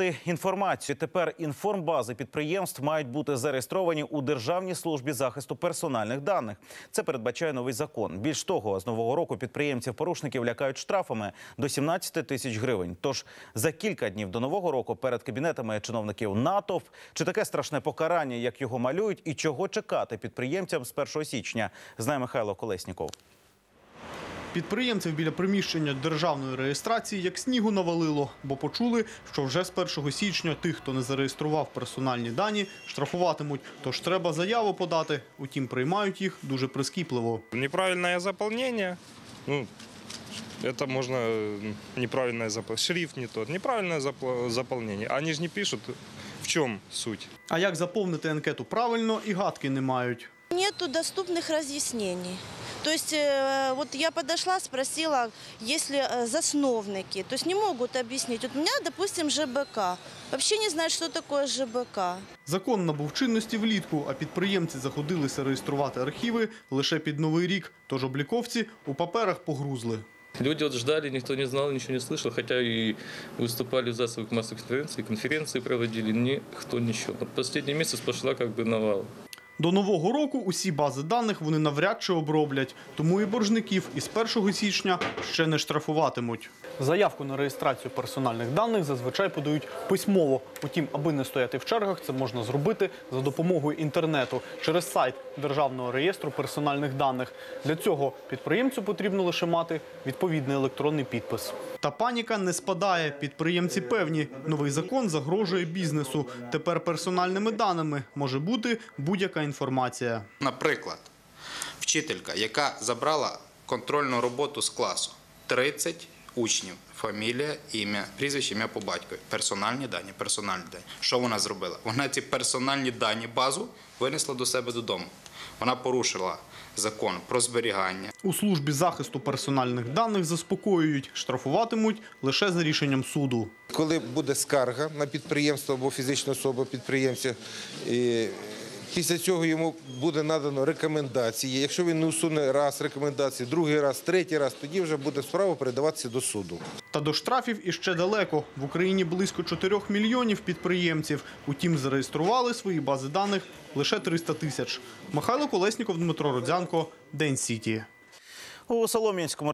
ввести інформацію. Тепер інформбази підприємств мають бути зареєстровані у Державній службі захисту персональних даних. Це передбачає новий закон. Більш того, з нового року підприємців-порушників лякають штрафами до 17 тисяч гривень. Тож за кілька днів до нового року перед кабінетами чиновників натовп чи таке страшне покарання, як його малюють, і чого чекати підприємцям з 1 січня, знає Михайло Колесніков. Підприємців біля приміщення державної реєстрації як снігу навалило, бо почули, що вже з 1 січня тих, хто не зареєстрував персональні дані, штрафуватимуть. Тож треба заяву подати. Утім, приймають їх дуже прискіпливо. Неправильное заполнение, ну, это можно э, неправильное заполнение, шрифт не тот, неправильное запла- заполнение. Они же не пишут, в чем суть. А як заповнити анкету правильно, і гадки не мають. Нету доступных разъяснений. То есть э, вот я подошла, спросила, есть ли э, засновники. То есть не могут объяснить. Вот у меня, допустим, ЖБК. Вообще не знают, что такое ЖБК. Закон набув чинності влітку, а підприємці заходилися реєструвати архіви лише під новий рік. Тож обліковці у паперах погрузли. Люди вот ждали, никто не знал, ничего не слышал, хотя и выступали в ЗАСовых массовых конференциях, конференции проводили, никто ничего. Вот последний месяц пошла как бы навал. До нового року усі бази даних вони навряд чи оброблять, тому і боржників із 1 січня ще не штрафуватимуть. Заявку на реєстрацію персональних даних зазвичай подають письмово. Утім, аби не стояти в чергах, це можна зробити за допомогою інтернету через сайт Державного реєстру персональних даних. Для цього підприємцю потрібно лише мати відповідний електронний підпис. Та паніка не спадає. Підприємці певні, новий закон загрожує бізнесу. Тепер персональними даними може бути будь-яка інформація. Наприклад, вчителька, яка забрала контрольну роботу з класу, 30 учнів, фамілія, ім'я, прізвище, ім'я по батькові, персональні дані, персональні дані. Що вона зробила? Вона ці персональні дані базу винесла до себе додому. Вона порушила закон про зберігання, У службі захисту персональних даних заспокоюють, штрафуватимуть лише за рішенням суду. Коли буде скарга на підприємство або фізичну особу підприємця, після цього йому буде надано рекомендації. Якщо він не усуне раз рекомендації, другий раз, третій раз, тоді вже буде справа передаватися до суду. Та до штрафів іще далеко. В Україні близько 4 мільйонів підприємців. Утім, зареєстрували свої бази даних лише 300 тисяч. Михайло Колесніков, Дмитро Родзянко, День Сіті. У Солом'янському